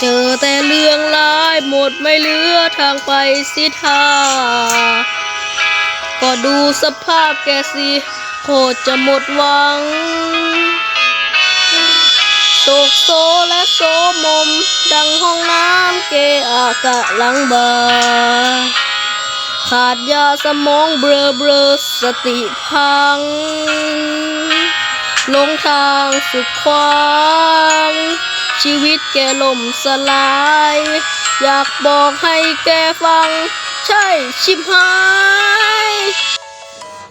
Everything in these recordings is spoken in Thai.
เจอแต่เรื่องร้ายหมดไม่เหลือทางไปสิท่าก็ดูสภาพแกสิโคตรจะหมดหวังโศกโซและโซมม ดังห้องน้ำเกอากะลังบาขาดยาสมองเบลอเบลอสติพังลงทางสุดควาง ชีวิตแกล่มสลาย อยากบอกให้แกฟัง ใช่ชิบหาย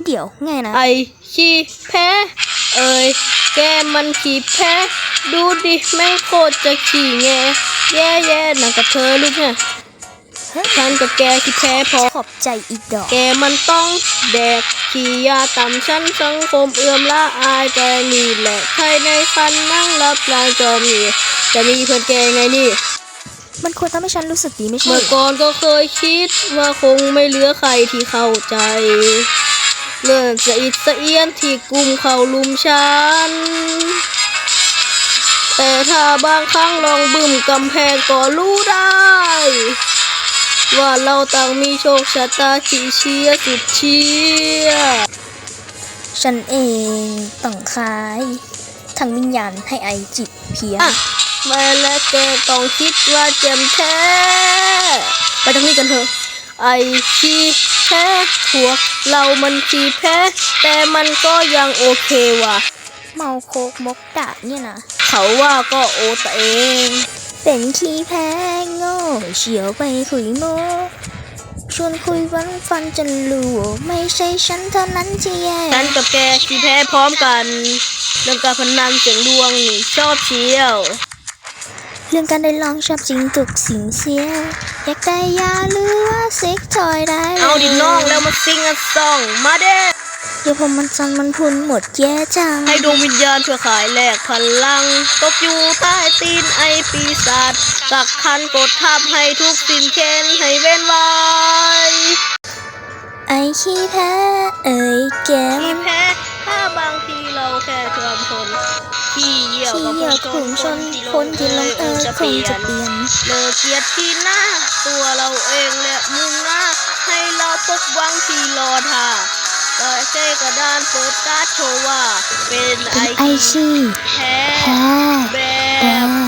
เดี๋ยวไงนะ ไอขี้แพ้ เอ่ยแกมันขี้แพ้ ดูดิแม่งโคตรจะขี้แงแย่แย่ๆหนังกับเธอลูกเนี่ย ฉันกับแกขี้แพ้พอขอบใจอีกดอก แกมันต้องแดกขี้ยาต่ำชั้นสังคมเอื้อมละอายแกนี่แหละ ใครในคันนั่งรับรางจอมีจะมีเพื่อนแกไงนี่ มันควรทำให้ฉันรู้สึกดีไม่ใช่ เมื่อเหรอก่อนก็เคยคิดว่าคงไม่เหลือใครที่เข้าใจเรื่องสะอิดสะเอียนที่กลุ่มเขาลุมฉันแต่ถ้าบางครั้งลองบึ้มกำแพงก็รู้ได้ ว่าเราต่างมีโชคชะตาที่เชียร์สุดเชียร์ฉันเองต้องขายทั้งวิญญาณให้ไอจิตเพียงอะแม่และแกต้องคิดว่าเจมแท้ไปทางนี้กันเถอะไอขี้แพ้พวกเรามันขี้แพ้แต่มันก็ยังโอเคว่ะ เมาโคกมกดาเนี่ยนะ เขาว่าก็โอตเอง เป็นขี้แพ้โง่เฉียวไปคุยโมชวนคุยวันฟันจนรู้ว่าไม่ใช่ฉันเท่านั้นที่แย่ฉันกับแกขี้แพ้พร้อมกันเรื่องการพนันเสียงดวงนี่ชอบเชียว เรื่องการได้ลองชอบจริงทุกสิ่งเสียอยากได้ยาหรือว่าเซ็กทอยได้ลยเอาดิน้องแล้วมาซิงกันซองมาเด้ เดี๋ยวผมมันจันมันพุนหมดแย่จัง ให้ดวงวิญญาณเพื่อขายแลกพลัง ตกอยู่ใต้ตีนไอปีศาจกักคันกดทับให้ทุกสิ่งเค้นให้เว้นไว้ไอขี้แพ้เอ่ยแกมัที่นแพ้ถ้าบางทีเราแค่ทำทนที่เยี่ยวที่กับเหยียบคขุนมชชนนคนที่ลงเอยคงจะเปลี่ยนเลิกเกลียดที่หน้า ตัวเราเองและมุ่งหน้า ให้เราพบหวังที่รอท่าก็ ใช้กระดานเปิดการ์ดโชว์ว่า เป็นไอเป็นไอชี่แพ้แพ้แบแบ